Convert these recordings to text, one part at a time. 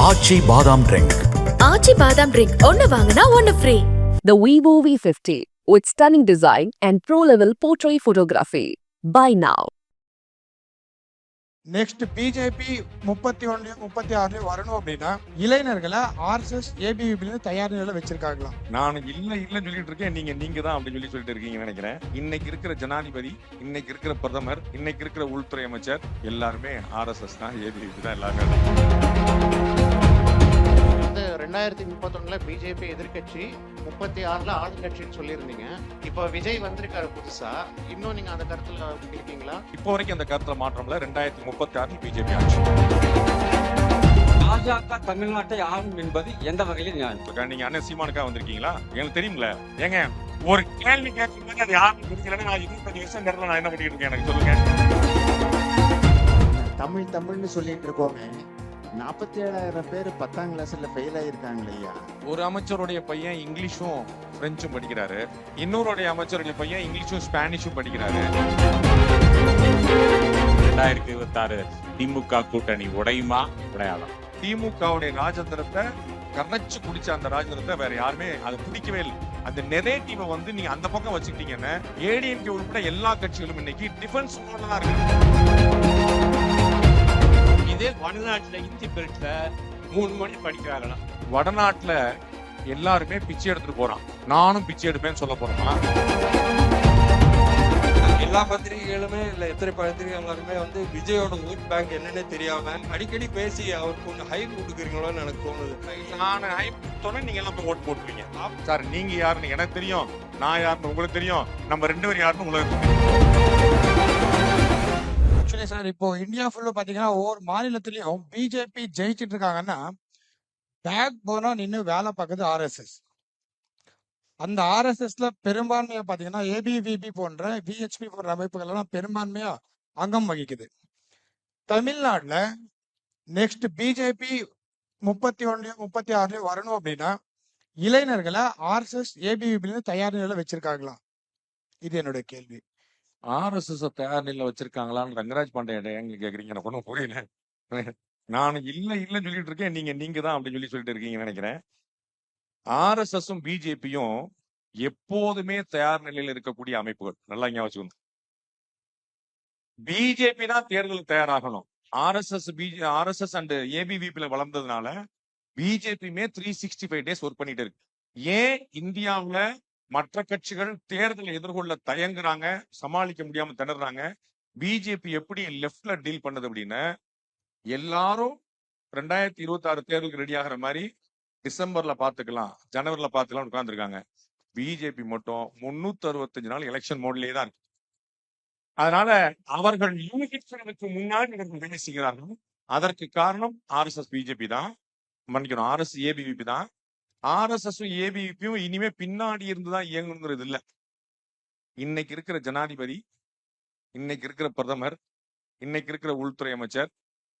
ஆச்சி பாதாம் ட்ரிங்க் ஆச்சி பாதாம் ட்ரிங்க் ஒன்னு வாங்கினா ஒன்னு free The Vivo V50 with stunning design and pro-level portrait photography. Buy now. Next BJP முப்பத்தி ஒன்றுலயும் முப்பத்தி ஆறுலயும் வரணும் அப்படின்னா இளைஞர்களை ஆர்எஸ்எஸ் ஏபிவிபில தயார் நிலையில வச்சிருக்காங்களாம். நான் இல்ல இல்லன்னு சொல்லிட்டு இருக்கேன். நீங்க நீங்க தான் அப்படின்னு சொல்லி சொல்லிட்டு இருக்கீங்கன்னு நினைக்கிறேன். இன்னைக்கு இருக்கிற ஜனாதிபதி இன்னைக்கு இருக்கிற பிரதமர் இன்னைக்கு இருக்கிற உள்துறை அமைச்சர் எல்லாருமே ஆர்எஸ்எஸ் தான் ஏபிவிபி தான் எல்லாருமே. வந்து ரெண்டாயிரத்தி முப்பத்தொன்னுல பிஜேபி எதிர்க்கட்சி முப்பத்தி ஆறுல ஆளுங்கட்சின்னு சொல்லியிருந்தீங்க. இப்போ விஜய் வந்திருக்காரு புதுசா. இன்னும் நீங்க அந்த கருத்துல இருக்கீங்களா? இப்போ வரைக்கும் அந்த கருத்துல மாற்றம்ல. ரெண்டாயிரத்தி முப்பத்தி ஆறில் பிஜேபி ஆட்சி. பாஜக தமிழ்நாட்டை ஆளும் என்பது எந்த வகையில் இப்ப நீங்க அண்ணன் சீமானுக்கா வந்திருக்கீங்களா? எனக்கு தெரியும்ல. ஏங்க ஒரு கேள்வி கேட்கும்போது அது யாரும் புரியலன்னா நான் இருபத்தஞ்சு வருஷம் நேரத்தில் நான் என்ன பண்ணிட்டு இருக்கேன்? எனக்கு சொல்லுங்க. தமிழ் தமிழ்னு சொல்லிட்டு இருக்கோமே. நாற்பத்தி ஏழாயிரம் பேர் பத்தாம் கிளாஸ்ல ஃபெயில் ஆயிருக்காங்களே ஐயா. ஒரு அமைச்சருடைய பையன் இங்கிலீஷும் பிரெஞ்சும் படிக்கிறாரு. இன்னொருடைய அமைச்சருடைய பையன் இங்கிலீஷும் ஸ்பானிஷும் படிக்கிறாரு. ரெண்டாயிரத்தி இருபத்தி ஆறு திமுக கூட்டணி உடையுமா? உடையாதான் திமுகவுடைய ராஜதந்திரத்தை கரைச்சு குடிச்ச அந்த ராஜதந்திரத்தை வேற யாருமே அதை பிடிக்கவே இல்லை. அந்த நெரேட்டிவை வந்து நீங்க அந்த பக்கம் வச்சுக்கிட்டீங்கன்னா ஏடிஎம்கே உட்பட எல்லா கட்சிகளும் இன்னைக்கு டிஃபென்ஸ் இருக்கு. இதே வடநாட்டுல இந்தி பெருட்ல மூணு மணி படிக்கிறாங்கன்னா வடநாட்டுல எல்லாருமே பிச்சை எடுத்துட்டு போறான். நானும் பிச்சை எடுப்பேன்னு சொல்ல போறோமா? எல்லா பத்திரிகைகளுமே இல்ல எத்தனை பத்திரிகைகளுமே வந்து விஜயோட ஓட் பேங்க் என்னன்னே தெரியாம அடிக்கடி பேசி அவருக்கு ஒன்று ஹைப் கொடுக்குறீங்களோன்னு எனக்கு தோணுது. நான் சொன்ன நீங்க எல்லாம் போய் ஓட்டு போட்டுருவீங்க. சார் நீங்க யாருன்னு எனக்கு தெரியும். நான் யாருன்னு உங்களுக்கு தெரியும். நம்ம ரெண்டு பேரும் யாருன்னு உங்களுக்கு ஆக்சுவலி சார். இப்போ இந்தியா ஃபுல்லா பாத்தீங்கன்னா ஒவ்வொரு மாநிலத்திலயும் பிஜேபி ஜெயிச்சிட்டு இருக்காங்கன்னா பேக் போனா நின்று வேலை பார்க்குது ஆர்எஸ்எஸ் அந்த ஆர்எஸ்எஸ்ல பெரும்பான்மையா பாத்தீங்கன்னா ஏபிவிபி போன்ற விஹெச்பி போன்ற அமைப்புகள் எல்லாம் பெரும்பான்மையா அங்கம் வகிக்குது. தமிழ்நாட்டுல நெக்ஸ்ட் பிஜேபி முப்பத்தி ஒன்றுலயும் முப்பத்தி ஆறுலயும் வரணும் அப்படின்னா இளைஞர்களை ஆர்எஸ்எஸ் ஏபிவிபில தயார் நிலையில வச்சிருக்காங்களாம். இது என்னுடைய கேள்வி. ஆர்எஸ்எஸ் தயார் நிலையில வச்சிருக்காங்களான்னு ரங்கராஜ் பாண்டே எங்க கேக்குறீங்க. எனக்கு ஒன்றும் புரியல. நான் இல்ல இல்லன்னு சொல்லிட்டு இருக்கேன். நீங்க நீங்க தான் அப்படின்னு சொல்லி சொல்லிட்டு இருக்கீங்கன்னு நினைக்கிறேன். ஆர்எஸ்எஸும் பிஜேபியும் எப்போதுமே தயார் நிலையில இருக்கக்கூடிய அமைப்புகள். நல்லா ஞாபகம் வச்சுக்கணும் பிஜேபி தான் தேர்தலுக்கு தயாராகணும். ஆர்எஸ்எஸ் பிஜே ஆர்எஸ்எஸ் அண்ட் ஏபிவிபில வளர்ந்ததுனால பிஜேபியுமே three sixty five days work பண்ணிட்டு இருக்கு. ஏன் இந்தியாவுல மற்ற கட்சிகள் தேர்தலை எதிர்கொள்ள தயங்குறாங்க சமாளிக்க முடியாம திணறாங்க பிஜேபி எப்படி லெஃப்ட்ல டீல் பண்ணது அப்படின்னா எல்லாரும் ரெண்டாயிரத்தி இருபத்தி ஆறு தேர்தலுக்கு ரெடி ஆகிற மாதிரி டிசம்பர்ல பாத்துக்கலாம் ஜனவரில பாத்துக்கலாம் உட்கார்ந்துருக்காங்க. பிஜேபி மட்டும் முன்னூத்தி அறுபத்தஞ்சு நாள் எலெக்ஷன் மோட்லயே தான் இருக்கு. அதனால அவர்கள் யூனிஃபிகேஷனுக்கு முன்னாடி இவர்கள் வேலை செய்கிறார்கள். அதற்கு காரணம் ஆர்எஸ்எஸ் பிஜேபி தான். மன்னிக்கணும் ஆர்எஸ் ஏபிவிபி தான். ஆர்எஸ்எஸும் ஏபிவிபியும் இனிமே பின்னாடி இருந்துதான் இயங்கணுங்கிறது இல்ல. இன்னைக்கு இருக்கிற ஜனாதிபதி இன்னைக்கு இருக்கிற பிரதமர் இன்னைக்கு இருக்கிற உள்துறை அமைச்சர்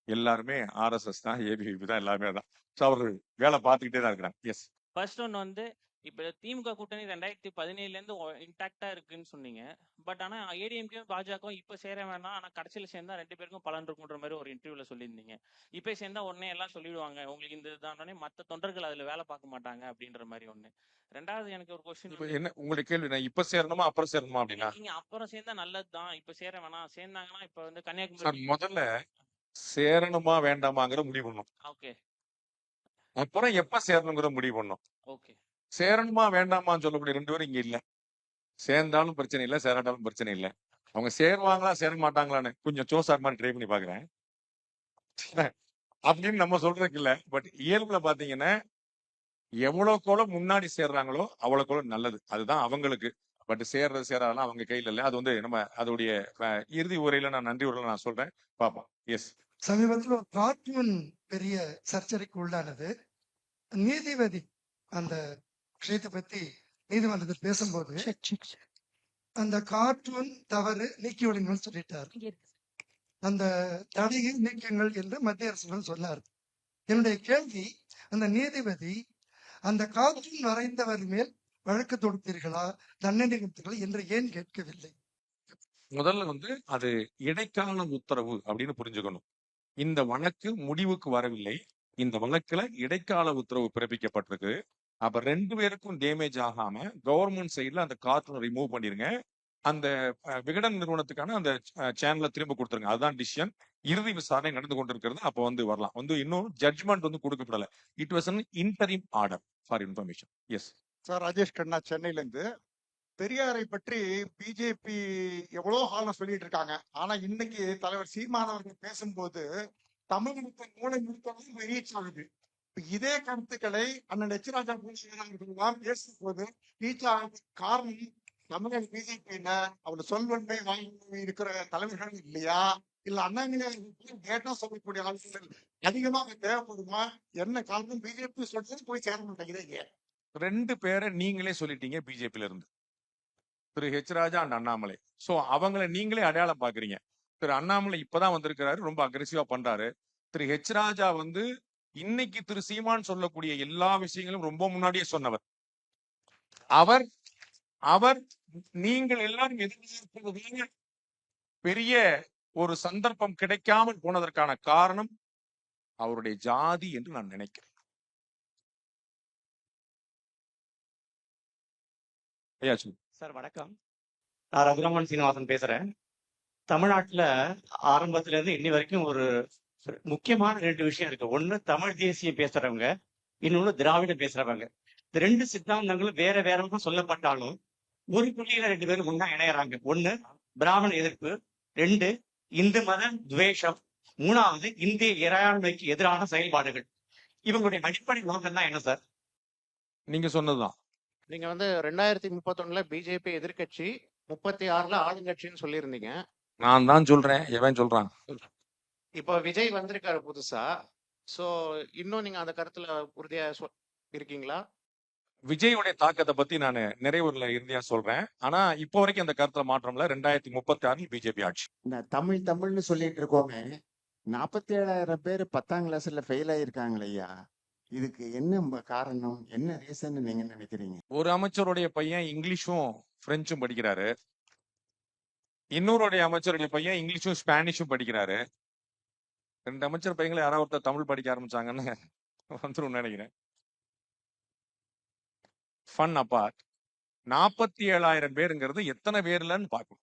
எல்லாருமே ஆர்எஸ்எஸ் தான் ஏபிவிபி தான் எல்லாருமே தான் ஸோ அவர்கள் வேலை பார்த்துக்கிட்டே தான் இருக்கிறாங்க. எஸ் ஃபர்ஸ்ட் ஒன் வந்து இப்ப திமுக கூட்டணி ரெண்டாயிரத்தி பதினேழுல இருந்து இன்டாக்டா இருக்குன்னு சொன்னீங்க. பட் ஆனா ஏடிஎம்கே பாஜகவும் இப்ப சேர வேணாம். ஆனா கடைசியில சேர்ந்தா ரெண்டு பேருக்கும் பலன் இருக்குன்ற மாதிரி ஒரு இன்டர்வியூல சொல்லியிருந்தீங்க. இப்ப சேர்ந்தா உடனே எல்லாம் சொல்லிடுவாங்க. உங்களுக்கு இந்த இதுதானே மத்த தொண்டர்கள் அதுல வேலை பார்க்க மாட்டாங்க அப்படின்ற மாதிரி ஒண்ணு. ரெண்டாவது எனக்கு ஒரு கொஸ்டின் என்ன உங்களுடைய கேள்வி நான் இப்ப சேரணுமா அப்புறம் சேரணுமா அப்படின்னா? நீங்க அப்புறம் சேர்ந்தா நல்லதுதான். இப்ப சேர வேணாம். சேர்ந்தாங்கன்னா இப்ப வந்து கன்னியாகுமரி முதல்ல சேரணுமா வேண்டாமாங்கிற முடிவு பண்ணும். ஓகே. அப்புறம் எப்ப சேரணுங்கிற முடிவு பண்ணும்? ஓகே. சேரணுமா வேண்டாமான்னு சொல்லக்கூடிய ரெண்டு பேரும் இங்க இல்ல. சேர்ந்தாலும் பிரச்சனை இல்ல சேராட்டாலும் பிரச்சனை இல்ல. அவங்க சேருவாங்களா சேர மாட்டாங்களான்னு கொஞ்சம் சோசார் மாதிரி ட்ரை பண்ணி பாக்குறேன். அப்படின்னு நம்ம சொல்றதுக்கு இல்ல. பட் இயல்புல பாத்தீங்கன்னா கூட முன்னாடி சேர்றாங்களோ அவ்வளவுக்கோளோ நல்லது. அதுதான் அவங்களுக்கு. பட் சேர்றது சேராதெல்லாம் அவங்க கையில இல்ல. அது வந்து நம்ம அதோடைய இறுதி உரையில நான் நன்றி உரையில நான் சொல்றேன். பாப்போம். எஸ் சமீபத்தில் ஒரு பெரிய சர்ச்சைக்கு உள்ளானது. நீதிபதி அந்த விஷயத்தை பத்தி நீதிமன்றத்தில் பேசும்போது அந்த கார்ட்டூன் தவறு நீக்கி விடுங்கன்னு சொல்லிட்டார். அந்த தடையை நீக்குங்கள் என்று மத்திய அரசு சொன்னார். என்னுடைய கேள்வி அந்த நீதிபதி அந்த கார்ட்டூன் வரைந்தவர் மேல் வழக்கு தொடுத்தீர்களா தண்டனை கொடுத்தீர்களா என்று ஏன் கேட்கவில்லை? முதல்ல வந்து அது இடைக்கால உத்தரவு அப்படின்னு புரிஞ்சுக்கணும். இந்த வழக்கு முடிவுக்கு வரவில்லை. இந்த வழக்குல இடைக்கால உத்தரவு பிறப்பிக்கப்பட்டிருக்கு. அப்ப ரெண்டு பேருக்கும் டேமேஜ் ஆகாம கவர்மெண்ட் சைட்ல அந்த கார்ட்டூன் ரிமூவ் பண்ணிருங்க. அந்த விகடன் நிறுவனத்துக்கான அந்த சேனலை திரும்ப கொடுத்துருங்க. அதுதான் டிசிஷன் இறுதி விசாரணை நடந்து கொண்டிருக்கிறது. அப்போ வந்து வரலாம். வந்து இன்னும் ஜட்ஜ்மெண்ட் வந்து கொடுக்கப்படல. It was an interim order for information yes sir Rajesh Kanna சென்னையிலேருந்து பெரியாரை பற்றி பிஜேபி எவ்வளோ காலம் சொல்லிட்டு இருக்காங்க. ஆனா இன்னைக்கு தலைவர் சீமான் அவர்கள் பேசும்போது தமிழகத்தின் மூளை முழுக்கவும் ரீச் ஆகுது இதே கருத்துக்களை அண்ணன் எச்ராஜா அவர்கள்லாம் பேசும்போது ரீச் காரணம் தமிழக பிஜேபியில அவளோட சொல்வன்மை வாய்மை இருக்கிற தலைவர்கள் இல்லையா? இல்ல அண்ணாமலை கேட்டா சொல்லக்கூடிய ஆட்கள் அதிகமாக தேவைப்படுமா? என்ன காரணம்? பிஜேபி சொல்றது போய் சேர மாட்டேங்குது ரெண்டு பேரை நீங்களே சொல்லிட்டீங்க பிஜேபில இருந்து. திரு H Raja and Annamalai. So அவங்கள நீங்களே அடையாளம் பாக்குறீங்க. திரு அண்ணாமலை இப்பதான் வந்திருக்கிறாரு ரொம்ப அக்ரெசிவா பண்றாரு. திரு ஹெச் ராஜா வந்து இன்னைக்கு திரு சீமான் சொல்லக்கூடிய எல்லா விஷயங்களும் ரொம்ப முன்னாடியே சொன்னவர். அவர் அவர் நீங்கள் எல்லாரும் எதிர்பார்ப்பது பெரிய ஒரு சந்தர்ப்பம் கிடைக்காமல் போனதற்கான காரணம் அவருடைய ஜாதி என்று நான் நினைக்கிறேன். சார் வணக்கம். நான் ரகுராமன் சீனிவாசன் பேசுறேன். தமிழ்நாட்டுல ஆரம்பத்துல இருந்து இன்னி வரைக்கும் ஒரு முக்கியமான ரெண்டு விஷயம் இருக்கு. ஒண்ணு தமிழ் தேசியம் பேசுறவங்க இன்னொன்னு திராவிடம் பேசுறவங்க. இந்த ரெண்டு சித்தாந்தங்களும் வேற வேறமாக சொல்லப்பட்டாலும் ஒரு புள்ளியில ரெண்டு பேரும் ஒண்ணா இணையறாங்க. ஒண்ணு பிராமண எதிர்ப்பு. ரெண்டு இந்து மத துவேஷம். மூணாவது இந்திய இறையாண்மைக்கு எதிரான செயல்பாடுகள். இவங்களுடைய அடிப்படை நோக்கம் தான் என்ன சார்? நீங்க சொன்னதுதான். நீங்க வந்து ரெண்டாயிரத்தி முப்பத்தொன்னுல பிஜேபி எதிர்க்கட்சி முப்பத்தி ஆறுல ஆளுங்கட்சின்னு சொல்லியிருந்தீங்க. நான் தான் சொல்றேன். எவன் சொல்றான்? இப்போ விஜய் வந்திருக்காரு புதுசா. சோ இன்னும் நீங்க அந்த கருத்துல உறுதியா சொ- இருக்கீங்களா? விஜயோடைய தாக்கத்தை பத்தி நான் நிறைவுல இறுதியா சொல்றேன். ஆனா இப்போ வரைக்கும் அந்த கருத்துல மாற்றம்ல ரெண்டாயிரத்தி முப்பத்தி ஆறில் பிஜேபி ஆட்சி. தமிழ் தமிழ்னு சொல்லிட்டு இருக்கோமே நாற்பத்தி ஏழாயிரம் பேர் பத்தாம் கிளாஸ்ல ஃபெயில் ஆயிருக்காங்களே ஐயா. இதுக்கு என்ன ம- காரணம்? என்ன ரீசன் நீங்க நினைக்கிறீங்க? ஒரு அமைச்சருடைய பையன் இங்கிலீஷும் பிரெஞ்சும் படிக்கிறாரு. இன்னொருடைய அமைச்சருடைய பையன் இங்கிலீஷும் ஸ்பானிஷும் படிக்கிறாரு. ரெண்டு அமைச்சர் பையங்களை யாராவது ஒருத்தர் தமிழ் படிக்க ஆரம்பிச்சாங்கன்னு வந்துடும் நினைக்கிறேன். ஃபன் அப்பார்ட் நாற்பத்தி ஏழாயிரம் பேருங்கிறது எத்தனை பேர்லன்னு பார்க்கணும்.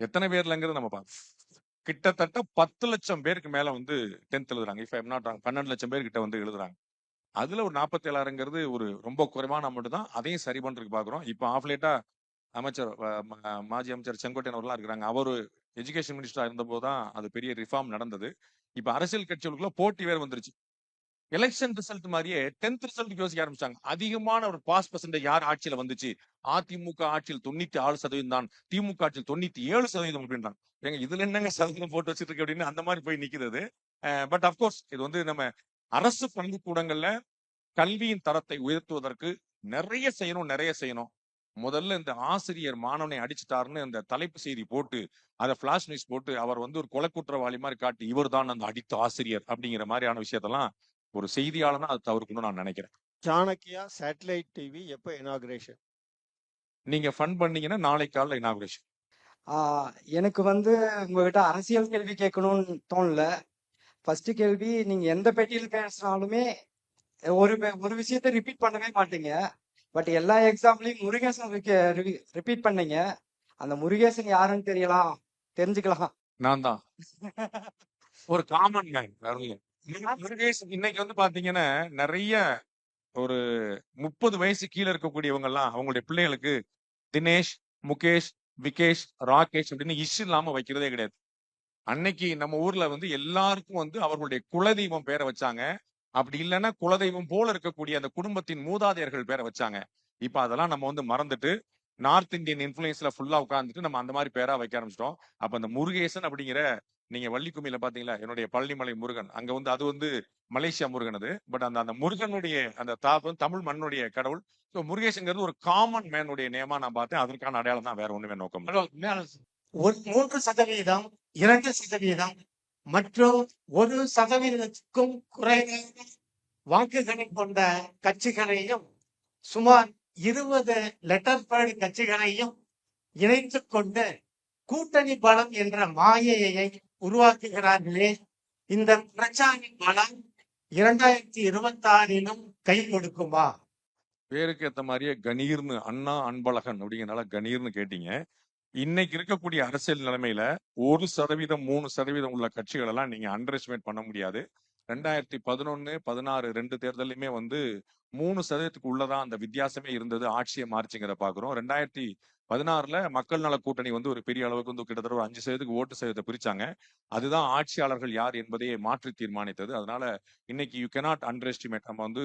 எத்தனை பேர்லங்கிறது நம்ம பார்க்கணும். கிட்டத்தட்ட பத்து லட்சம் பேருக்கு மேல வந்து டென்த் எழுதுறாங்க. இஃப் ஐம் நாட் பன்னெண்டு லட்சம் பேர் கிட்ட வந்து எழுதுறாங்க. அதுல ஒரு நாற்பத்தி ஏழாயிரங்கிறது ஒரு ரொம்ப குறைவான அமௌண்ட் தான். அதையும் சரி பண்றதுக்கு பாக்குறோம் இப்போ ஆஃப்லேட்டா அமைச்சர் மாஜி அமைச்சர் செங்கோட்டையன் அவர்லாம் இருக்கிறாங்க. அவர் எஜுகேஷன் மினிஸ்டரா இருந்தபோது தான் அது பெரிய ரிஃபார்ம் நடந்தது. இப்ப அரசியல் கட்சிகளுக்குள்ள போட்டி வேறு வந்துருச்சு. எலெக்ஷன் ரிசல்ட் மாதிரியே டென்த் ரிசல்ட் யோசிக்க ஆரம்பிச்சாங்க அதிகமான ஒரு பாஸ் பர்சன்டேஜ் யார் ஆட்சியில வந்துச்சு? அதிமுக ஆட்சியில் தொண்ணூத்தி ஆறு சதவீதம் தான். திமுக ஆட்சியில் தொண்ணூத்தி ஏழு சதவீதம் அப்படின்றாங்க. எங்க இதுல என்னங்க சதவீதம் போட்டு வச்சிட்டு இருக்கு அப்படின்னு அந்த மாதிரி போய் நிக்கிறது பட் அப்கோர்ஸ் இது வந்து நம்ம அரசு பள்ளிக்கூடங்கள்ல கல்வியின் தரத்தை உயர்த்துவதற்கு நிறைய செய்யணும் நிறைய செய்யணும். முதல்ல இந்த ஆசிரியர் மாணவனை அடிச்சிட்டாருன்னு இந்த தலைப்பு செய்தி போட்டு அதை பிளாஷ் நியூஸ் போட்டு அவர் வந்து ஒரு கொலை குற்றவாளி மாதிரி காட்டி இவர் தான் அந்த அடித்த ஆசிரியர் அப்படிங்கிற மாதிரியான விஷயத்தெல்லாம் ஒரு செய்தியாளனா அது தவிர்க்கணும்னு நான் நினைக்கிறேன். சாணக்கியா சேட்டலைட் டிவி எப்போ இனாகிரேஷன் நீங்க ஃபன் பண்ணீங்கன்னா நாளை காலைல இனாகுரேஷன் எனக்கு வந்து உங்ககிட்ட அரசியல் கேள்வி கேட்கணும்னு தோணல. ஃபர்ஸ்ட் கேள்வி நீங்க எந்த பெட்டியில் பேசினாலுமே ஒரு ஒரு விஷயத்த ரிப்பீட் பண்ணவே மாட்டீங்க. பட் எல்லா எக்ஸாம்லயும் முருகேசன் ரிப்பீட் பண்ணீங்க. அந்த முருகேசன் யாருன்னு தெரியலாம். தெரிஞ்சுக்கலாம். நான் தான். ஒரு காமன் மேன் வேற இல்ல. முரு- முருகேஷ் இன்னைக்கு வந்து பாத்தீங்கன்னா நிறைய ஒரு முப்பது வயசு கீழே இருக்கக்கூடியவங்க எல்லாம் அவங்களுடைய பிள்ளைகளுக்கு தினேஷ் முகேஷ் விகேஷ் ராகேஷ் அப்படின்னு இஷ்யூ இல்லாம வைக்கிறதே கிடையாது. அன்னைக்கு நம்ம ஊர்ல வந்து எல்லாருக்கும் வந்து அவர்களுடைய குலதெய்வம் பேரை வச்சாங்க. அப்படி இல்லைன்னா குலதெய்வம் போல இருக்கக்கூடிய அந்த குடும்பத்தின் மூதாதையர்கள் பேரை வச்சாங்க. இப்ப அதெல்லாம் நம்ம வந்து மறந்துட்டு நார்த் இந்தியன் இன்ஃபுளுன்ஸ்ல ஃபுல்லா உட்கார்ந்துட்டு நம்ம அந்த மாதிரி பேரா வைக்க ஆரம்பிச்சிட்டோம். அப்ப அந்த முருகேசன் அப்படிங்கிற நீங்க வள்ளிக்குமியில பாத்தீங்களா என்னுடைய பழனிமலை முருகன். அங்க வந்து அது வந்து மலேசியா முருகன் அது. பட் அந்த அந்த முருகனுடைய அந்த தாபம் தமிழ் மண்ணுடைய கடவுள். ஸோ முருகேசங்கிறது ஒரு காமன் மேனுடைய நேமா நான் பார்த்தேன். அதற்கான அடையாளம் தான் வேற ஒண்ணுமே நோக்கம் ஒரு மூன்று சதவீதம் இரண்டு சதவீதம் மற்றும் ஒரு சதவீதத்துக்கும் குறைவான வாக்குகளை கொண்ட கட்சிகளையும் சுமார் இருபது லெட்டர் பேர்டு கட்சிகளையும் இணைத்து கொண்டு கூட்டணி பலம் என்ற மாயையை உருவாக்குகிறார்களே. இந்த பிரச்சார பலம் இரண்டாயிரத்தி இருபத்தாறிலும் கை கொடுக்குமா? பேருக்கு ஏத்த மாதிரியே கணீர்னு அண்ணா அன்பழகன் அப்படிங்கிறனால கணீர்னு கேட்டீங்க. இன்னைக்கு இருக்கக்கூடிய அரசியல் நிலைமையில ஒரு சதவீதம் மூணு சதவீதம் உள்ள கட்சிகள் எல்லாம் நீங்க அண்டர் எஸ்டிமேட் பண்ண முடியாது. ரெண்டாயிரத்தி பதினொன்னு பதினாறு ரெண்டு தேர்தலையுமே வந்து மூணு சதவீதத்துக்கு உள்ளதான் அந்த வித்தியாசமே இருந்தது. ஆட்சியை மாறிச்சுங்கிற பாக்குறோம். ரெண்டாயிரத்தி பதினாறுல மக்கள் நல கூட்டணி வந்து ஒரு பெரிய அளவுக்கு வந்து கிட்டத்தட்ட ஒரு அஞ்சு சதவீதத்துக்கு ஓட்டு சதவீதத்தை பிரிச்சாங்க. அதுதான் ஆட்சியாளர்கள் யார் என்பதையே மாற்றி தீர்மானித்தது. அதனால இன்னைக்கு யூ கெனாட் அண்டர் எஸ்டிமேட் நம்ம வந்து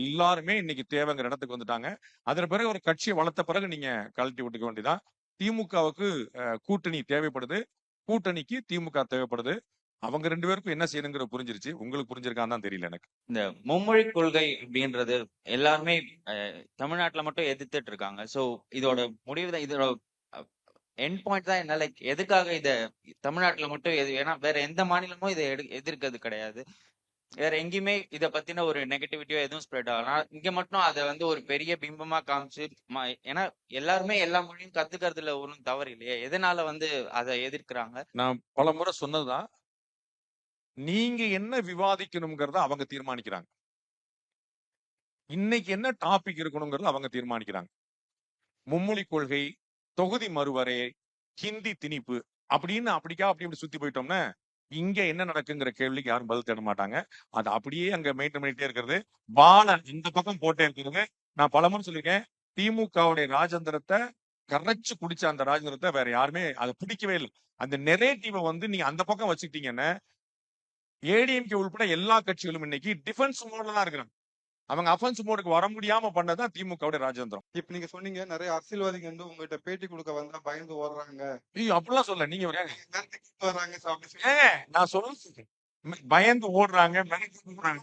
எல்லாருமே இன்னைக்கு தேவைங்கிற இடத்துக்கு வந்துட்டாங்க. அதன் பிறகு ஒரு கட்சியை வளர்த்த பிறகு நீங்க கழட்டி விட்டுக்க வேண்டியதான் திமுகவுக்கு கூட்டணி தேவைப்படுது. கூட்டணிக்கு திமுக தேவைப்படுது. அவங்க ரெண்டு பேருக்கும் என்ன செய்யணுங்கிற புரிஞ்சிருச்சு. உங்களுக்கு புரிஞ்சிருக்கான்னு தான் தெரியல எனக்கு. இந்த மும்மொழி கொள்கை அப்படின்றது எல்லாருமே அஹ், தமிழ்நாட்டுல மட்டும் எதிர்த்துட்டு இருக்காங்க. சோ இதோட முடிவு தான் இதோட எண்ட் பாயிண்ட் தான் என்ன? லைக் எதுக்காக இதை தமிழ்நாட்டுல மட்டும் எது ஏன்னா வேற எந்த மாநிலமும் இதை எடு எதிர்க்கிறது கிடையாது. வேற எங்கேயுமே இத பத்தின ஒரு நெகட்டிவிட்டியோ எதுவும் ஸ்ப்ரெட் ஆகலாம் ஆனா இங்க மட்டும் அதை வந்து ஒரு பெரிய பிம்பமா காமிச்சு ம- ஏன்னா எல்லாருமே எல்லா மொழியும் கத்துக்கிறதுல ஒன்றும் தவறு இல்லையா. எதனால வந்து அதை எதிர்க்கிறாங்க? நான் பல முறை சொன்னதுதான் நீங்க என்ன விவாதிக்கணுங்கிறத அவங்க தீர்மானிக்கிறாங்க. இன்னைக்கு என்ன டாபிக் இருக்கணுங்கிறத அவங்க தீர்மானிக்கிறாங்க. மும்மொழி கொள்கை தொகுதி மறுவரை ஹிந்தி திணிப்பு அப்படின்னு அப்படிக்கா அப்படி இப்படி சுத்தி போயிட்டோம்னா இங்க என்ன நடக்குங்கிற கேள்விக்கு யாரும் பதில் தேட மாட்டாங்க. அது அப்படியே அங்க மெயின்டைன் பண்ணிட்டே இருக்கிறது. பால இந்த பக்கம் போட்டே இருக்கிறது நான் பலமுறை சொல்லியிருக்கேன். திமுகவுடைய ராஜேந்திரத்தை கரைச்சு குடிச்ச அந்த ராஜேந்திரத்தை வேற யாருமே அதை பிடிக்கவே இல்லை. அந்த நெரேட்டிவை வந்து நீங்க அந்த பக்கம் வச்சுக்கிட்டீங்கன்னா ஏடிஎம்கே உள்பட எல்லா கட்சிகளும் இன்னைக்கு டிஃபென்ஸ் மோட்ல தான் இருக்கிறாங்க. அவங்க அஃபென்ஸ் மோடுக்கு வர முடியாம பண்ணதான் திமுகவுடைய ராஜேந்திரம் இப்ப நீங்க சொன்னீங்க நிறைய அரசியல்வாதிகள் வந்து உங்ககிட்ட பேட்டி கொடுக்க வந்தா பயந்து ஓடுறாங்க. ஐயோ அப்படிலாம் சொல்ல நீங்க வர்றாங்க நான் சொல்ல பயந்து ஓடுறாங்க ஓடுறாங்க.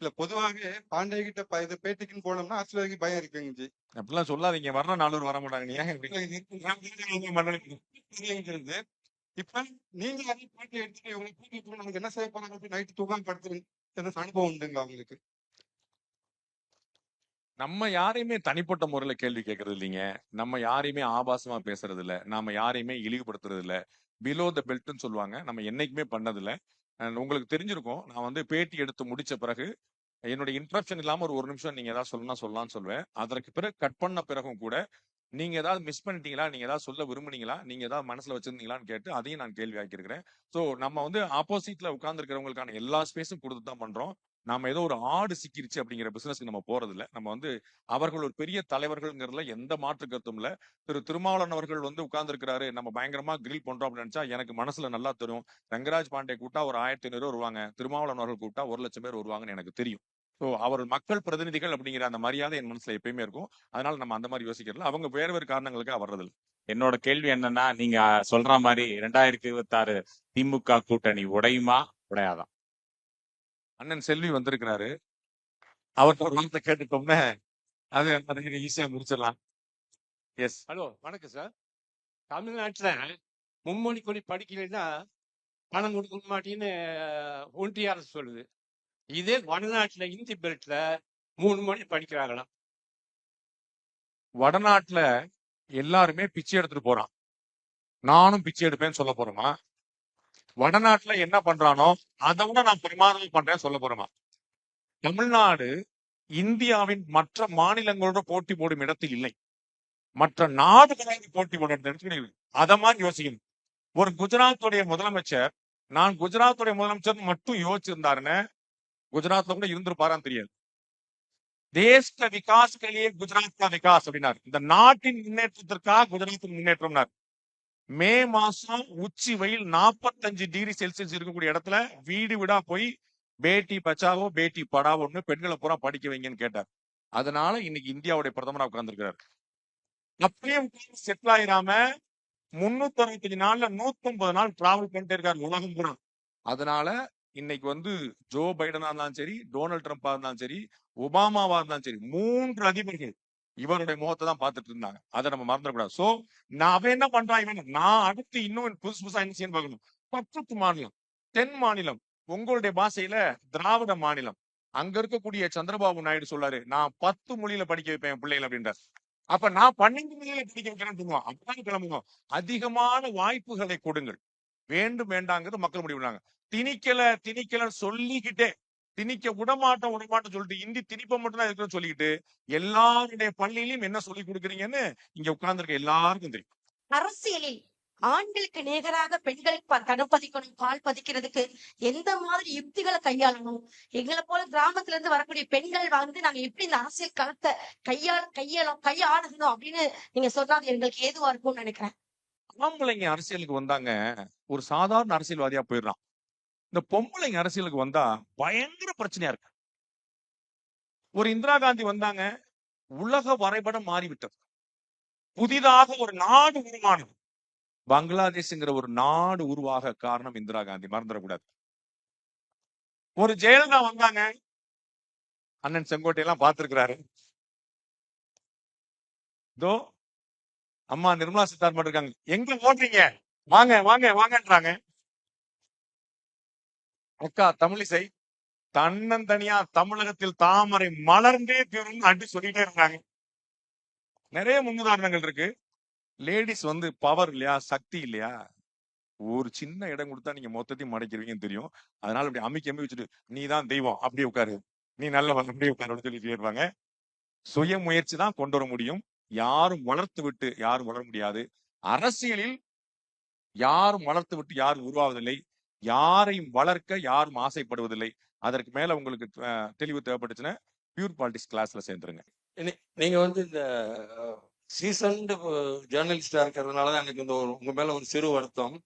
இல்ல பொதுவாகவே பாண்டிய கிட்ட இது பேட்டிக்குன்னு போனோம்னா அரசியல்வாதிக்கு பயம் இருக்குங்க ஜி அப்படிலாம் சொல்லாதீங்க. வர்ற நாலூர் வர மாட்டாங்க. ஏன் இப்ப நீங்க அதே பேட்டி எடுத்துட்டு இவங்க கூட்டிட்டு நமக்கு என்ன செய்ய போறாங்க? நைட்டு தூக்கம் படுத்துருங்க அனுபவம் உண்டுங்களா அவங்களுக்கு? நம்ம யாரையுமே தனிப்பட்ட முறையில கேள்வி கேட்கறது இல்லைங்க நம்ம யாரையுமே ஆபாசமா பேசுறது இல்ல நாம யாரையுமே இழிவுபடுத்துறது இல்ல பிலோ த பெல்ட்னு சொல்லுவாங்க. நம்ம என்னைக்குமே பண்ணதில்ல. உங்களுக்கு தெரிஞ்சிருக்கும். நான் வந்து பேட்டி எடுத்து முடிச்ச பிறகு என்னுடைய இன்ட்ரப்ஷன் இல்லாம ஒரு ஒரு நிமிஷம் நீங்க ஏதாவது சொல்லணும்னா சொல்லலாம்னு சொல்லுவேன். அதற்கு பிறகு கட் பண்ண பிறகும் கூட நீங்க ஏதாவது மிஸ் பண்ணிட்டீங்களா? நீங்க ஏதாவது சொல்ல விரும்புனீங்களா? நீங்க ஏதாவது மனசுல வச்சிருந்தீங்களான்னு கேட்டு அதையும் நான் கேள்வி ஆக்கியிருக்கிறேன். ஸோ நம்ம வந்து ஆப்போசிட்ல உட்கார்ந்துருக்கிறவங்களுக்கான எல்லா ஸ்பேஸும் கொடுத்து தான் பண்றோம். நாம ஏதோ ஒரு ஆடு சிக்கிருச்சு அப்படிங்கிற பிசினஸ்க்கு நம்ம போறது நம்ம வந்து அவர்கள் ஒரு பெரிய தலைவர்கள்ங்கிறதுல எந்த மாற்று கருத்தும் இல்ல. திரு திருமாவளவன் அவர்கள் வந்து உட்கார்ந்துருக்கிறாரு. நம்ம பயங்கரமா கிரில் பண்றோம் அப்படின்னு நினைச்சா எனக்கு மனசுல நல்லா தெரியும். ரங்கராஜ் பாண்டே கூட்டா ஒரு ஆயிரத்தி ஐநூறு வருவாங்க. திருமாவளவன் அவர்கள் கூட்டா ஒரு லட்சம் பேர் வருவாங்கன்னு எனக்கு தெரியும். ஸோ அவர் மக்கள் பிரதிநிதிகள் அப்படிங்கிற அந்த மரியாதை என் மனசுல எப்பயுமே இருக்கும். அதனால நம்ம அந்த மாதிரி யோசிக்கிறதுல அவங்க வேறு வேறு காரணங்களுக்காக வர்றதில்ல. என்னோட கேள்வி என்னன்னா நீங்க சொல்ற மாதிரி ரெண்டாயிரத்தி இருபத்தி ஆறு திமுக கூட்டணி உடையுமா? உடையாதான் அண்ணன் செல்வி வந்திருக்கிறாரு. அவர்கிட்ட ஒரு வார்த்தை கேட்டுட்டோம்னா அது அதை ஈஸியா முடிச்சிடலாம். எஸ் ஹலோ வணக்கம் சார் தமிழ்நாட்டுல மும்மொழி கொடி படிக்கலைன்னா பணம் கொடுக்க மாட்டேன்னு ஒன்றிய அரசு சொல்லுது. இதே வடநாட்டுல இந்தி பெல்ட்ல மூணு மணி படிக்கிறாங்களாம். வடநாட்டுல எல்லாருமே பிச்சை எடுத்துட்டு போறான். நானும் பிச்சை எடுப்பேன்னு சொல்ல போறோமா? வடநாட்டுல என்ன பண்றானோ அதை விட நான் பிரமாதம் பண்றேன்னு சொல்ல போறோமா? தமிழ்நாடு இந்தியாவின் மற்ற மாநிலங்களோட போட்டி போடும் இடத்தில் இல்லை. மற்ற நாடுகளோட போட்டி போடும் இடத்துல அதை மாதிரி யோசிக்கணும். ஒரு குஜராத்துடைய முதலமைச்சர் நான் குஜராத்துடைய முதலமைச்சர் மட்டும் யோசிச்சிருந்தாருன்னு குஜராத்ல கூட இருந்திருப்பாரான்னு தெரியாது. தேச விகாஸ்களியே குஜராத் கா விகாஸ் அப்படின்னாரு. இந்த நாட்டின் முன்னேற்றத்திற்காக குஜராத்தின் முன்னேற்றம்னார். மே மாசம் உச்சி வெயில் நாற்பத்தஞ்சு டிகிரி செல்சியஸ் இருக்கக்கூடிய இடத்துல வீடு வீடா போய் பேட்டி பச்சாவோ பேட்டி படாவோன்னு பெண்களை பூரா படிக்க வைங்கன்னு கேட்டார். அதனால இன்னைக்கு இந்தியாவுடைய பிரதமரா உட்கார்ந்துருக்கிறார். அப்படியே செட்டில் ஆயிராம முன்னூத்தி அறுபத்தஞ்சு நாள்ல நூத்தி ஒன்பது நாள் டிராவல் பண்ணிட்டே இருக்காரு உலகம் பூரா. அதனால இன்னைக்கு வந்து ஜோ பைடனா இருந்தாலும் சரி டொனால்ட் ட்ரம்ப்பா இருந்தாலும் சரி ஒபாமாவா இருந்தாலும் சரி மூன்று அதிபர்கள் இவருடைய முகத்தை தான் பார்த்துட்டு இருந்தாங்க. அதை நம்ம மறந்துடக்கூடாது. சோ நான் அவன் என்ன பண்றான் இவன்? நான் அடுத்து இன்னும் புதுசு புதுசா என்ன செய்யணும் பார்க்கணும். பத்து மாநிலம் தென் மாநிலம் உங்களுடைய பாஷையில திராவிட மாநிலம். அங்க இருக்கக்கூடிய சந்திரபாபு நாயுடு சொல்லாரு நான் பத்து மொழியில படிக்க வைப்பேன் என் பிள்ளைகள் அப்படின்றார். அப்ப நான் பன்னெண்டு மொழியில படிக்க வைக்கிறேன்னு சொல்லுவோம் அப்பதான் கிளம்புங்க அதிகமான வாய்ப்புகளை கொடுங்கள். வேண்டும் வேண்டாங்கிறது மக்கள் முடிவு பண்ணாங்க. திணிக்கல திணிக்கலன்னு சொல்லிக்கிட்டே திணிக்க விடமாட்டோம் விடமாட்டோம் சொல்லிட்டு இந்தி திணிப்ப மட்டும் தான் இருக்குன்னு சொல்லிட்டு எல்லாருடைய பள்ளியிலும் என்ன சொல்லி கொடுக்குறீங்கன்னு இங்க உட்கார்ந்திருக்க எல்லாருக்கும் தெரியும். அரசியலில் ஆண்களுக்கு நிகராக பெண்கள் ப- கடம் பதிக்கணும் கால் பதிக்கிறதுக்கு எந்த மாதிரி யுக்திகளை கையாளணும்? எங்களை போல கிராமத்துல இருந்து வரக்கூடிய பெண்கள் வந்து நாங்க எப்படி இந்த அரசியல் களத்தை கையாள கையாளும் கையாளணும் அப்படின்னு நீங்க சொன்னா அது எங்களுக்கு ஏதுவா இருக்கும்னு நினைக்கிறேன். ஆம்பளைங்க அரசியலுக்கு வந்தாங்க ஒரு சாதாரண அரசியல்வாதியா போயிடுறான். இந்த பொம்பளைங்க அரசியலுக்கு வந்தா பயங்கர பிரச்சனையா இருக்கு. ஒரு இந்திரா காந்தி வந்தாங்க உலக வரைபடம் மாறிவிட்டது. புதிதாக ஒரு நாடு உருவானது. பங்களாதேஷ்ங்கிற ஒரு நாடு உருவாக காரணம் இந்திரா காந்தி. மறந்துடக்கூடாது. ஒரு ஜெயலலிதா வந்தாங்க. அண்ணன் செங்கோட்டையெல்லாம் பார்த்திருக்கிறாரு. இதோ அம்மா நிர்மலா சீதாராமன் இருக்காங்க. எங்க போடுறீங்க வாங்க வாங்க வாங்கன்றாங்க. அக்கா தமிழிசை. தன்னந்தனியா தமிழகத்தில் தாமரை மலர்ந்தே தீரும் அடி சொல்லிட்டே இருந்தாங்க நிறைய முன்னுதாரணங்கள் இருக்கு. லேடிஸ் வந்து பவர் இல்லையா சக்தி இல்லையா? ஒரு சின்ன இடம் கொடுத்தா நீங்க மொத்தத்தையும் மடைக்கிறீங்கன்னு தெரியும். அதனால அப்படி அமைக்க அம்மி வச்சுட்டு நீ தான் தெய்வம் அப்படியே உட்காரு. நீ நல்ல அப்படியே உட்காரு அப்படின்னு சொல்லிட்டு இருப்பாங்க சுய முயற்சி தான் கொண்டு வர முடியும். யாரும் வளர்த்து விட்டு யாரும் வளர முடியாது. அரசியலில் யாரும் வளர்த்து விட்டு யாரும் உருவாவதில்லை. யாரையும் வளர்க்க யாரும் ஆசைப்படுவதில்லை. அதற்கு மேல உங்களுக்கு தெளிவு தேவைப்பட்டுச்சுன்னா பியூர் பாலிடிக்ஸ் கிளாஸ்ல சேர்ந்துருங்க. நீங்க வந்து இந்த சீசன்டு ஜேர்னலிஸ்டா இருக்கிறதுனால எனக்கு இந்த ஒரு உங்க மேல ஒரு சிறு வருத்தம்.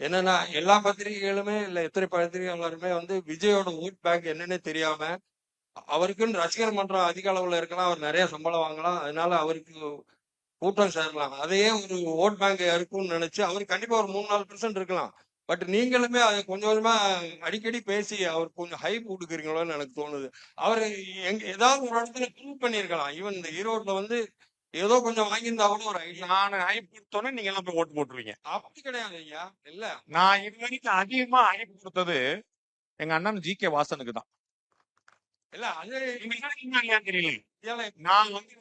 என்னன்னா எல்லா பத்திரிகைகளுமே இல்ல எத்தனை பத்திரிகைகளுமே வந்து விஜயோட ஓட் பேங்க் என்னன்னே தெரியாம அவருக்குன்னு ரசிகர் மன்றம் அதிக அளவுல இருக்கலாம் அவர் நிறைய சம்பளம் வாங்கலாம் அதனால அவருக்கு கூட்டம் சேரலாம். அதையே ஒரு ஓட் பேங்க் இருக்கும்னு நினைச்சு அவருக்கு கண்டிப்பா ஒரு மூணு நாலு பெர்சன்ட் இருக்கலாம். பட் நீங்களுமே அதை கொஞ்சம் கொஞ்சமா அடிக்கடி பேசி அவர் கொஞ்சம் ஹைப் கொடுக்குறீங்களோன்னு எனக்கு தோணுது. அவர் எங்க ஏதாவது ஒரு இடத்துல ப்ரூவ் பண்ணியிருக்கலாம். ஈவன் இந்த ஈரோட்ல வந்து ஏதோ கொஞ்சம் வாங்கியிருந்தா கூட ஒரு ஐடியா நான் ஹைப் கொடுத்தோன்னே நீங்க எல்லாம் போய் ஓட்டு போட்டுருவீங்க. அப்படி கிடையாது ஐயா. இல்ல. நான் இது வரைக்கும் அதிகமா ஹைப் கொடுத்தது எங்க அண்ணன் ஜி கே வாசனுக்கு தான். இல்ல அது தெரியல. நான் வந்து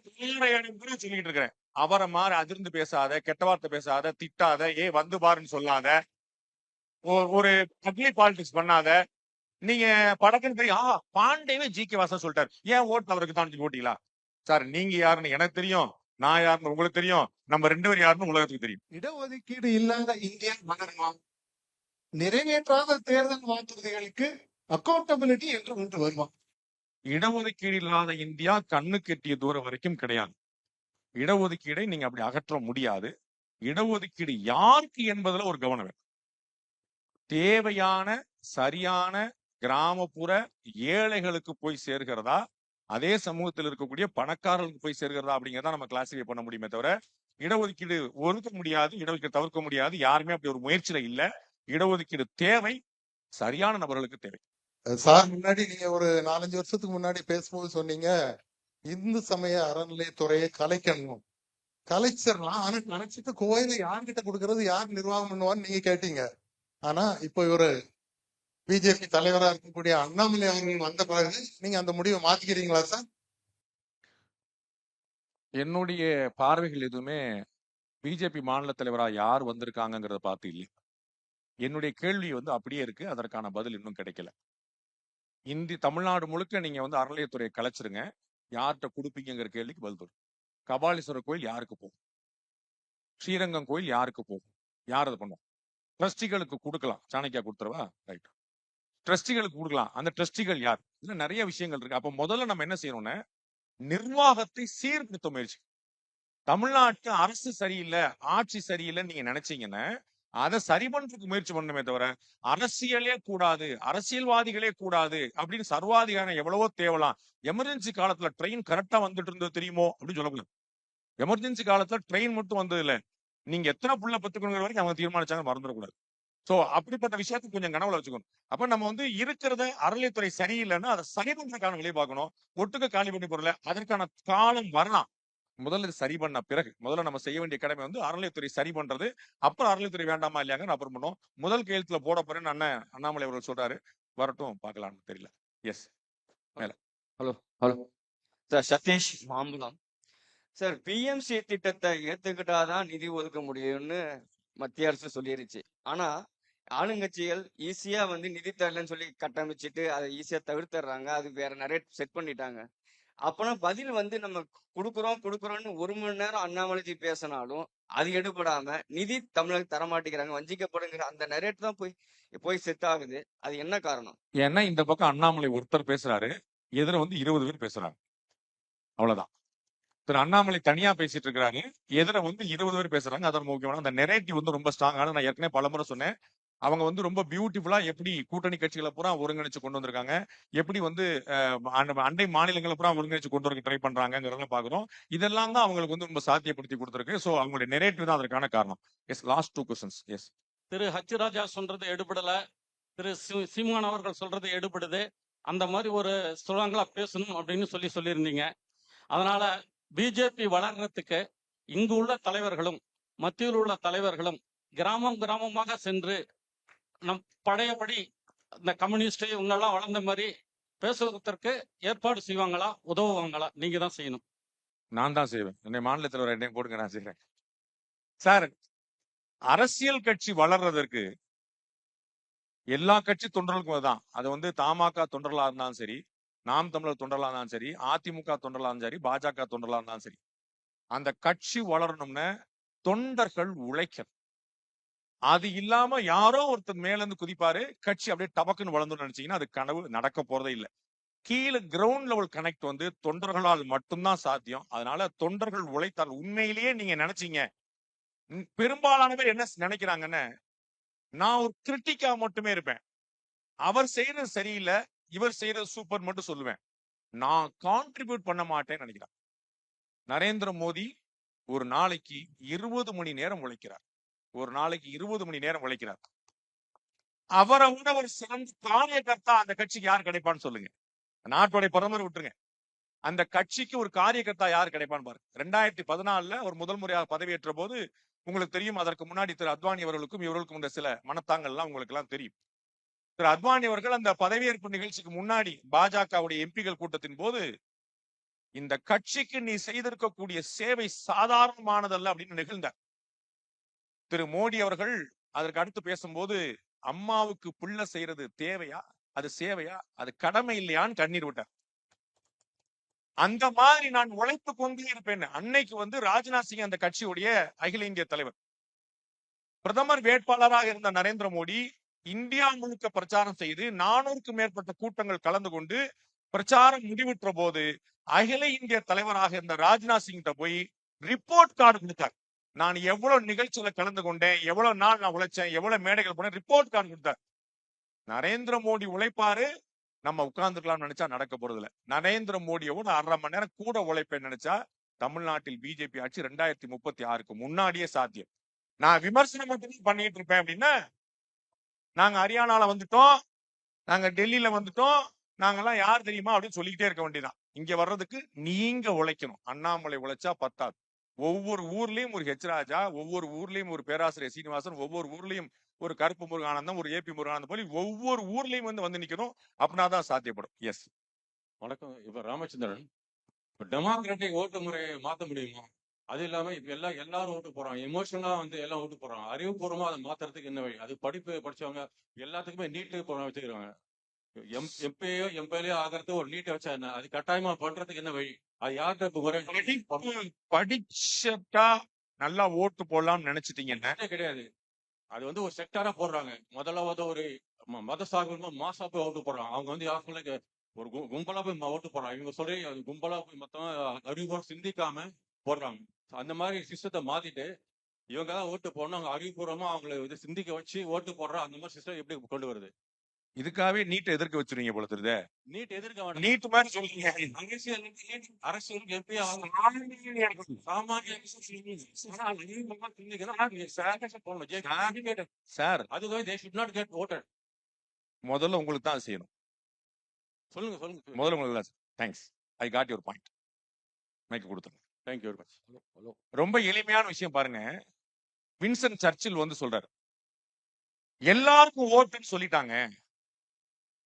சொல்லிட்டு இருக்கிறேன். அவரை மாதிரி அதிர்ந்து பேசாத கெட்ட வார்த்தை பேசாத திட்டாத ஏ வந்து பாருன்னு சொல்லாத. ஒரு அக்லி பாலிடிக்ஸ் பண்ணாத. நீங்க படக்குன்னு தெரியும் ஆ பாண்டேவே ஜி கே வாசன் சொல்லிட்டாரு. ஏன் ஓட்டு அவருக்கு தான் போட்டீங்களா சார் நீங்க யாருன்னு எனக்கு தெரியும். நான் யாருன்னு உங்களுக்கு தெரியும். நம்ம ரெண்டு பேரும் யாருன்னு உலகத்துக்கு தெரியும். இடஒதுக்கீடு இல்லாத இந்தியா வளருமா நிறைவேற்றாத தேர்தல் வாக்குறுதிகளுக்கு அக்கௌண்டபிலிட்டி என்று ஒன்று வருமா இடஒதுக்கீடு இல்லாத இந்தியா கண்ணுக்கு எட்டிய தூரம் வரைக்கும் கிடையாது. இடஒதுக்கீடை நீங்க அப்படி அகற்ற முடியாது. இடஒதுக்கீடு யாருக்கு என்பதுல ஒரு கவனம் தேவையான சரியான கிராமப்புற ஏழைகளுக்கு போய் சேர்கிறதா? அதே சமூகத்தில் இருக்கக்கூடிய பணக்காரர்களுக்கு போய் சேர்கிறதா அப்படிங்கிறத நம்ம கிளாசிஃபை பண்ண முடியுமே தவிர இடஒதுக்கீடு ஒதுக்க முடியாது இடஒதுக்கீடு தவிர்க்க முடியாது யாருமே அப்படி ஒரு முயற்சியில இல்ல. இடஒதுக்கீடு தேவை சரியான நபர்களுக்கு தேவை. சார் முன்னாடி நீங்க ஒரு நாலஞ்சு வருஷத்துக்கு முன்னாடி பேசும்போது சொன்னீங்க இந்து சமய அறநிலையத்துறையை கலைக்கணும். கலைச்சிடலாம் ஆனா கலைச்சிட்டு கோயிலை யார்கிட்ட கொடுக்கறது யார் நிர்வாகம் பண்ணுவான்னு நீங்க கேட்டீங்க. ஆனா இப்போ இவரு பிஜேபி தலைவரா இருக்கக்கூடிய அண்ணாமலை அவர்கள் வந்த பிறகு நீங்க அந்த முடிவை மாத்திக்கிறீங்களா சார்? என்னுடைய பார்வைகள் எதுவுமே பிஜேபி மாநில தலைவரா யார் வந்திருக்காங்கிறத பார்த்து இல்லை. என்னுடைய கேள்வி வந்து அப்படியே இருக்கு அதற்கான பதில் இன்னும் கிடைக்கல. இந்தி தமிழ்நாடு முழுக்க நீங்க வந்து அறநிலையத்துறையை கலைச்சிருங்க. யார்கிட்ட கொடுப்பீங்கிற கேள்விக்கு பதில் வரும். கபாலீஸ்வரர் கோயில் யாருக்கு போகும்? ஸ்ரீரங்கம் கோயில் யாருக்கு போகும்? யார் அதை பண்ணுவோம் ட்ரஸ்டிகளுக்கு கொடுக்கலாம். சாணக்கியா கொடுத்துருவா ரைட் ட்ரஸ்டிகளுக்கு கொடுக்கலாம். அந்த ட்ரஸ்டிகள் யார்? இதுல நிறைய விஷயங்கள் இருக்கு. அப்ப முதல்ல நம்ம என்ன செய்யணும்னா நிர்வாகத்தை சீர்திருத்த முயற்சி. தமிழ்நாட்டு அரசு சரியில்லை ஆட்சி சரியில்லைன்னு நீங்க நினைச்சீங்கன்னா அதை சரி பண்றதுக்கு முயற்சி பண்ணணுமே தவிர அரசியலே கூடாது அரசியல்வாதிகளே கூடாது அப்படின்னு சர்வாதிகாரம் எவ்வளவோ தேவலாம். எமர்ஜென்சி காலத்துல ட்ரெயின் கரெக்டா வந்துட்டு இருந்தது தெரியுமோ? அப்படின்னு சொல்லக்கூடாது. எமர்ஜென்சி காலத்துல ட்ரெயின் மட்டும் வந்தது இல்லை நீங்க எத்தனை புள்ள பத்துக்கணுங்கிற வரைக்கும் அவங்க தீர்மானிச்சாங்க மறந்துடக்கூடாது. சோ அப்படிப்பட்ட விஷயத்துக்கு கொஞ்சம் கனவுல வச்சுக்கணும். அப்ப நம்ம வந்து இருக்கிறத அறநிலைத்துறை சரியில்லைன்னா அதை சரி பண்றதுக்கான வழியை பார்க்கணும். ஒட்டுக்க காலி பண்ணி போறல அதற்கான காலம் வரலாம். முதல்ல இது சரி பண்ண பிறகு முதல்ல நம்ம செய்ய வேண்டிய கடமை வந்து அறநிலைத்துறை சரி பண்றது. அப்புறம் அறநிலைத்துறை வேண்டாமா இல்லையாங்க அப்புறம் பண்ணுவோம் முதல் கையெழுத்துல போட போறேன்னு அண்ணன் அண்ணாமலை அவர்கள் சொல்றாரு. வரட்டும் பார்க்கலாம்னு தெரியல. எஸ் மேல. Hello hello. Sir Satish Mambalam sir PMC திட்டத்தை ஏத்துக்கிட்டாதான் நிதி ஒதுக்க முடியும்னு மத்திய அரசு சொல்லிருச்சு. ஆனா ஆளுங்கட்சிகள் ஈஸியா வந்து நிதி தரலன்னு சொல்லி கட்டமைச்சிட்டு அதை ஈஸியா தவிர்த்துறாங்க. அது வேற நிறைய செட் பண்ணிட்டாங்க. அப்பனா பதில் வந்து நம்ம கொடுக்குறோம் கொடுக்குறோம்னு ஒரு மணி நேரம் அண்ணாமலைஜி பேசினாலும் அது எடுபடாம நிதி தமிழக தரமாட்டேங்கிறாங்க வஞ்சிக்கப்படுங்கிற அந்த நிறைய தான் போய் போய் செட் ஆகுது. அது என்ன காரணம்? ஏன்னா இந்த பக்கம் அண்ணாமலை ஒருத்தர் பேசுறாரு எதிர வந்து இருபது பேர் பேசுறாங்க. அவ்வளவுதான். திரு அண்ணாமலை தனியா பேசிட்டு இருக்கிறாரு. எதிர வந்து இருபது பேர் பேசுறாங்க. அதன் முக்கியமான. அந்த நெரேட்டிவ் வந்து ரொம்ப ஸ்ட்ராங்கான நான் ஏற்கனவே பலமுறை சொன்னேன். அவங்க வந்து ரொம்ப பியூட்டிஃபுல்லா எப்படி கூட்டணி கட்சிகளை பூரா ஒருங்கிணைச்சு கொண்டு வந்திருக்காங்க. எப்படி வந்து அண்ட- அண்டை மாநிலங்களை பூரா ஒருங்கிணைச்சு கொண்டு வரக்கு ட்ரை பண்றாங்கிறத பாக்குறோம் இதெல்லாம் தான் அவங்களுக்கு வந்து ரொம்ப சாத்தியப்படுத்தி கொடுத்துருக்கு. சோ அவங்களுடைய நெரேட்டிவ் தான் அதற்கான காரணம். Yes last two questions yes திரு ஹச் ராஜா சொல்றது எடுபடல. திரு சி- சீமான் அவர்கள் சொல்றது எடுபடுது. அந்த மாதிரி ஒரு சுழங்களா பேசணும் அப்படின்னு சொல்லி சொல்லியிருந்தீங்க. அதனால பிஜேபி வளர்றதுக்கு இங்கு உள்ள தலைவர்களும் மத்தியில் உள்ள தலைவர்களும் கிராமம் கிராமமாக சென்று நம் பழையபடி இந்த கம்யூனிஸ்ட் இவங்கெல்லாம் வளர்ந்த மாதிரி பேசுவதற்கு ஏற்பாடு செய்வாங்களா உதவுவாங்களா? நீங்க தான் செய்யணும். நான் தான் செய்வேன். என்னை மாநிலத்தில் ஒரு என்னையும் போடுங்க நான் செய்யறேன் சார் அரசியல் கட்சி வளர்றதற்கு எல்லா கட்சி தொண்டர்களுக்கும் தான் அது வந்து தமாக தொண்டர்களா இருந்தாலும் சரி நாம் தமிழர் தொண்டலாக இருந்தாலும் சரி அதிமுக தொண்டலாக இருந்தாலும் சரி பாஜக தொண்டலாக இருந்தாலும் சரி அந்த கட்சி வளரணும்னு தொண்டர்கள் உழைக்கணும். அது இல்லாம யாரோ ஒருத்தர் மேல இருந்து குதிப்பாரு கட்சி அப்படியே டபக்குன்னு வளர்ந்து நினைச்சீங்கன்னா அது கனவு நடக்க போறதே இல்லை. கீழே கிரவுண்ட் லெவல் கனெக்ட் வந்து தொண்டர்களால் மட்டும்தான் சாத்தியம். அதனால தொண்டர்கள் உழைத்தால் உண்மையிலேயே நீங்க நினைச்சீங்க பெரும்பாலான பேர் என்ன நினைக்கிறாங்கன்னு நான் ஒரு கிரிட்டிக்கா மட்டுமே இருப்பேன். அவர் செய்யறது சரியில்லை இவர் செய்யறது சூப்பர் மட்டும் சொல்லுவேன். நான் கான்ட்ரிபியூட் பண்ண மாட்டேன்னு நினைக்கிறேன் நரேந்திர மோடி ஒரு நாளைக்கு இருபது மணி நேரம் உழைக்கிறார். ஒரு நாளைக்கு இருபது மணி நேரம் உழைக்கிறார். அவரை விட ஒரு சிறந்த காரியகர்த்தா அந்த கட்சிக்கு யார் கிடைப்பான்னு சொல்லுங்க. நாட்டுடைய பிரதமர் விட்டுருங்க. அந்த கட்சிக்கு ஒரு காரியகர்த்தா யார் கிடைப்பான்னு பாருங்க. ரெண்டாயிரத்தி பதினாலுல ஒரு முதல் முறையாக பதவியேற்ற போது உங்களுக்கு தெரியும் அதற்கு முன்னாடி திரு அத்வானி அவர்களுக்கும் இவர்களுக்கும் இந்த சில மனத்தாங்கள்லாம் உங்களுக்கு எல்லாம் தெரியும். திரு அத்வானி அவர்கள் அந்த பதவியேற்பு நிகழ்ச்சிக்கு முன்னாடி பாஜகவுடைய எம்பிகள் கூட்டத்தின் போது இந்த கட்சிக்கு நீ செய்திருக்கக்கூடிய சேவை சாதாரணமானதல்ல அப்படின்னு நிகழ்ந்தார். திரு மோடி அவர்கள் அதற்கு அடுத்து பேசும்போது அம்மாவுக்கு புள்ள செய்யறது தேவையா? அது சேவையா? அது கடமை இல்லையான்னு கண்ணீர் விட்டார். அந்த மாதிரி நான் உழைத்து கொண்டே இருப்பேன் அன்னைக்கு வந்து ராஜ்நாத் சிங் அந்த கட்சியுடைய அகில இந்திய தலைவர் பிரதமர் வேட்பாளராக இருந்த நரேந்திர மோடி இந்தியா முழுக்க பிரச்சாரம் செய்து நானூறுக்கும் மேற்பட்ட கூட்டங்கள் கலந்து கொண்டு பிரச்சாரம் முடிவுற்ற போது அகில இந்திய தலைவராக இருந்த ராஜ்நாத் சிங் கிட்ட போய் ரிப்போர்ட் கார்டு கொடுத்தார். நான் எவ்வளவு நிகழ்ச்சியில கலந்து கொண்டேன் எவ்வளவு நாள் நான் உழைச்சேன் எவ்வளவு மேடைகள் போனேன் ரிப்போர்ட் கார்டு கொடுத்தார். நரேந்திர மோடி உழைப்பாரு நம்ம உட்கார்ந்துக்கலாம்னு நினைச்சா நடக்க போறது இல்லை நரேந்திர மோடியோட அரை மணி நேரம் கூட உழைப்பேன்னு நினைச்சா தமிழ்நாட்டில் பிஜேபி ஆட்சி ரெண்டாயிரத்தி முப்பத்தி ஆறுக்கு முன்னாடியே சாத்தியம். நான் விமர்சனம் மட்டும் பண்ணிட்டு இருப்பேன் அப்படின்னா நாங்க ஹரியானால வந்துட்டோம். நாங்க டெல்லியில வந்துட்டோம். நாங்கெல்லாம் யார் தெரியுமா அப்படின்னு சொல்லிக்கிட்டே இருக்க வேண்டியதான் இங்க வர்றதுக்கு நீங்க உழைக்கணும். அண்ணாமலை உழைச்சா பத்தாது. ஒவ்வொரு ஊர்லயும் ஒரு ஹெச் ராஜா ஒவ்வொரு ஊர்லயும் ஒரு பேராசிரியர் சீனிவாசன் ஒவ்வொரு ஊர்லயும் ஒரு கருப்பு முருகானந்தம் ஒரு ஏபி முருகானந்தம் போலி ஒவ்வொரு ஊர்லயும் வந்து வந்து நிக்கணும் அப்படின்னா தான் சாத்தியப்படும். எஸ் வணக்கம். இப்ப ராமச்சந்திரன் டெமோக்ராட்டிக் ஓட்டு முறையை மாத்த முடியுமா? அது இல்லாம இப்ப எல்லாம் எல்லாரும் ஓட்டு போறாங்க எமோஷனலா வந்து எல்லாம் ஓட்டு போறாங்க அறிவுபூர்வமா அதை மாத்துறதுக்கு என்ன வழி? அது படிப்பு படிச்சவங்க எல்லாத்துக்குமே நீட்டு போன வச்சுக்கிறாங்க. எம் எம்பியோ எம்எல்ஏ ஆகிறது ஒரு நீட்டை வச்சா என்ன? அது கட்டாயமா பண்றதுக்கு என்ன வழி? அது யார்கிட்ட படிச்சா நல்லா ஓட்டு போடலாம்னு நினைச்சிட்டீங்கன்னா கிடையாது. அது வந்து ஒரு செக்டாரா போடுறாங்க. முதல்ல வந்து ஒரு மத சார்பு மாசா போய் ஓட்டு போடுறாங்க. அவங்க வந்து யார் சொல்ல ஒரு கும்பலா போய் ஓட்டு போடுறாங்க. இவங்க சொல்லி கும்பலா போய் மொத்தம் அறிவுபூர்வம் சிந்திக்காம போடுறாங்க. அந்த மாதிரி சிஸ்டத்தை மாத்திட்டு இவங்க தான் ஓட்டு போடணும். அவங்க அறிவுபூர்வமா அவங்களை இது சிந்திக்க வச்சு ஓட்டு போடுற அந்த மாதிரி சிஸ்டம் எப்படி கொண்டு வருது? இதுக்காகவே நீட்டை எதிர்க்க வச்சிருவீங்க போல தெரியுதே. நீட் எதிர்க்க வேண்டாம் நீட் மாதிரி சொல்றீங்க. அரசியலுக்கு நீட் அரசியலுக்கு எப்படி சாமானிய சார் அதுவே they should not get voted. முதல்ல உங்களுக்கு தான் செய்யணும். சொல்லுங்க சொல்லுங்க. முதல்ல உங்களுக்கு தான். Thanks I got your point mike கொடுத்துருங்க. தேங்க்யூ வெரி மச் ரொம்ப எளிமையான விஷயம் பாருங்க. வின்சென்ட் சர்ச்சில் வந்து சொல்றாரு. எல்லாருக்கும் ஓட்டுன்னு சொல்லிட்டாங்க.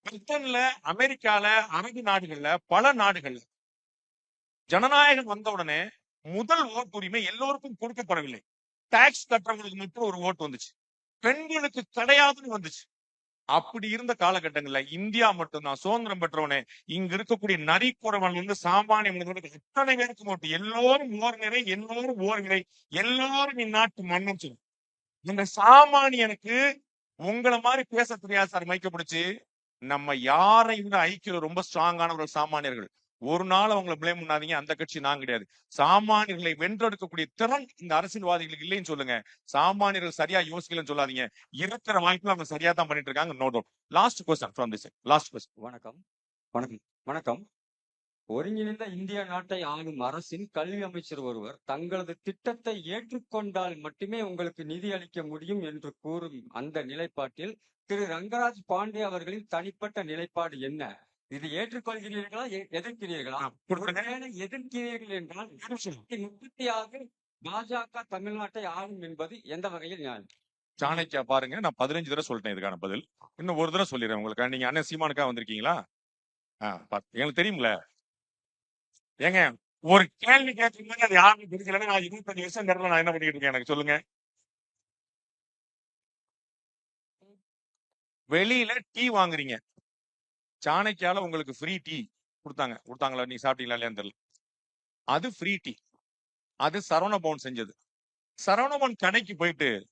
பிரிட்டன்ல அமெரிக்கால அரபு நாடுகள்ல பல நாடுகள்ல ஜனநாயகம் வந்த உடனே முதல் ஓட்டுரிமை எல்லோருக்கும் கொடுக்கப்படவில்லை. டாக்ஸ் கட்டுறவங்களுக்கு மட்டும் ஒரு ஓட்டு வந்துச்சு. பெண்களுக்கு கிடையாதுன்னு வந்துச்சு. அப்படி இருந்த காலகட்டங்கள்ல இந்தியா மட்டும்தான் சுதந்திரம் பெற்றவனே இங்க இருக்கக்கூடிய நரிக்குறவன் வந்து சாமானிய மனிதனுக்கு எத்தனை பேருக்கு மட்டும் எல்லோரும் ஓர் நிறை எல்லோரும் ஓர் நிறை எல்லாரும் இந்நாட்டு மன்னன் சொல்லு. இந்த சாமானியனுக்கு உங்களை மாதிரி பேச தெரியாது சார் மைக்க பிடிச்சு. நம்ம யாரை விட ஐக்கியம் ரொம்ப ஸ்ட்ராங்கானவர்கள் சாமானியர்கள். ஒரு நாள் அவங்களை பிளேம் பண்ணாதீங்க. அந்த கட்சி நான் கிடையாது. சாமானியர்களை வென்றெடுக்கக்கூடிய திறன் இந்த அரசியல்வாதிகளுக்கு இல்லைன்னு சொல்லுங்க. சாமானியர்கள் சரியா யோசிக்கலன்னு சொல்லாதீங்க. இருக்கிற வாய்ப்புல அவங்க சரியா தான் பண்ணிட்டு இருக்காங்க. No doubt last question from this last question வணக்கம். வணக்கம். வணக்கம். ஒருங்கிணைந்த இந்திய நாட்டை ஆளும் அரசின் கல்வி அமைச்சர் ஒருவர் தங்களது திட்டத்தை ஏற்றுக்கொண்டால் மட்டுமே உங்களுக்கு நிதி அளிக்க முடியும் என்று கூறும் அந்த நிலைப்பாட்டில் திரு ரங்கராஜ் பாண்டே அவர்களின் தனிப்பட்ட நிலைப்பாடு என்ன? இது ஏற்றுக்கொள்கிறீர்களா? எதிர்க்கிறீர்களா? எதிர்க்கிறீர்கள் என்றால் முப்பத்தி ஆறு பாஜக தமிழ்நாட்டை ஆளும் என்பது எந்த வகையில் நியாயம்? சாணக்கியா பாருங்க நான் பதினஞ்சு தடவை சொல்லிட்டேன் இதுக்கான பதில். இன்னும் ஒரு தடவை சொல்லிடுறேன் உங்களுக்கு. நீங்க அண்ணன் சீமானுக்கா வந்திருக்கீங்களா? எங்களுக்கு தெரியும்ல. ஏங்க ஒரு கேள்வி கேட்கும்போது அது யாருன்னு தெரியலன்னா நான் இருபத்தஞ்சு வருஷம் இந்த இடத்துல நான் என்ன பண்ணிட்டு இருக்கேன் எனக்கு சொல்லுங்க. வெளியில டீ வாங்குறீங்க. சாணக்கியால உங்களுக்கு ஃப்ரீ டீ கொடுத்தாங்க. கொடுத்தாங்களா? நீ சாப்பிட்டீங்களா இல்லையான்னு தெரியல. அது ஃப்ரீ டீ அது சரவணபவன் செஞ்சது. சரவணபவன் கடைக்கு போயிட்டு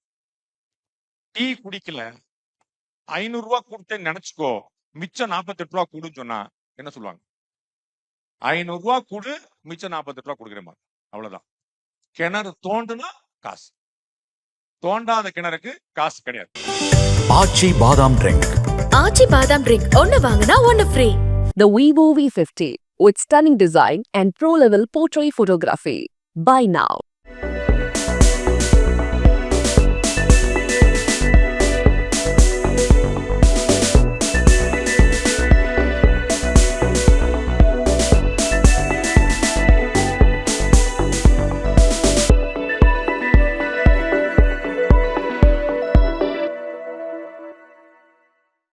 டீ குடிக்கல. ஐநூறு ரூபா கொடுத்தேன்னு நினைச்சுக்கோ. மிச்சம் நாற்பத்தெட்டு ரூபா கொடுன்னு சொன்னா என்ன சொல்லுவாங்க. ஐநூறு ரூபா கொடு மிச்சம் நாற்பத்தெட்டு ரூபா கொடுக்குறேன் அவ்வளவுதான். கிணறு தோண்டுனா காசு. தோண்டாத கிணறுக்கு காசு கிடையாது. ஆச்சி பாதாம் ட்ரிங்க் ஆச்சி பாதாம் ட்ரிங்க் ஒன்னு வாங்கினா ஒன்னு free The Vivo V50 with stunning design and pro level portrait photography. Buy now.